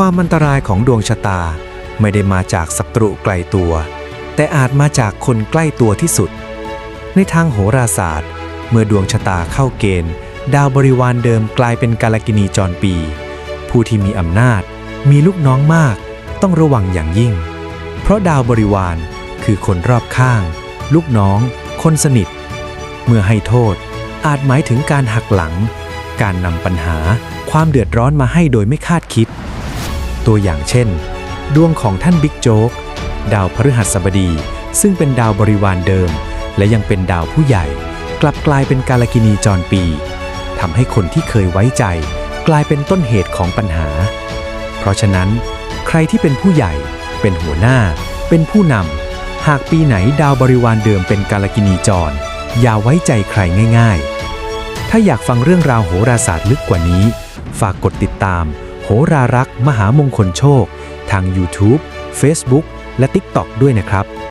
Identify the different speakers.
Speaker 1: ความอันตรายของดวงชะตาไม่ได้มาจากศัตรูไกลตัว แต่อาจมาจากคนใกล้ตัวที่สุด ในทางโหราศาสตร์ เมื่อดวงชะตาเข้าเกณฑ์ ดาวบริวารเดิมกลายเป็นกาลกินีจรปี ผู้ที่มีอำนาจ มีลูกน้องมาก ต้องระวังอย่างยิ่ง เพราะดาวบริวารคือคนรอบข้าง ลูกน้อง คนสนิท เมื่อให้โทษ อาจหมายถึงการหักหลัง การนำปัญหา ความเดือดร้อนมาให้โดยไม่คาดคิด ตัวอย่างเช่น ดวงของท่านบิ๊กโจ๊ก ดาวพฤหัสบดี ซึ่งเป็นดาวบริวารเดิม และยังเป็นดาวผู้ใหญ่ กลับกลายเป็นกาลกินีจรปีทำให้คนที่เคยไว้ใจ กลายเป็นต้นเหตุของปัญหา เพราะฉะนั้น ใครที่เป็นผู้ใหญ่ เป็นหัวหน้า เป็นผู้นำหากปีไหนดาวบริวารเดิมเป็นกาลกินีจร อย่าไว้ใจใครง่าย ๆ ถ้าอยากฟังเรื่องราวโหราศาสตร์ลึกกว่านี้ ฝากกดติดตาม โหรารักษ์มหามงคลโชค ทาง YouTube Facebook และ TikTok ด้วยนะครับ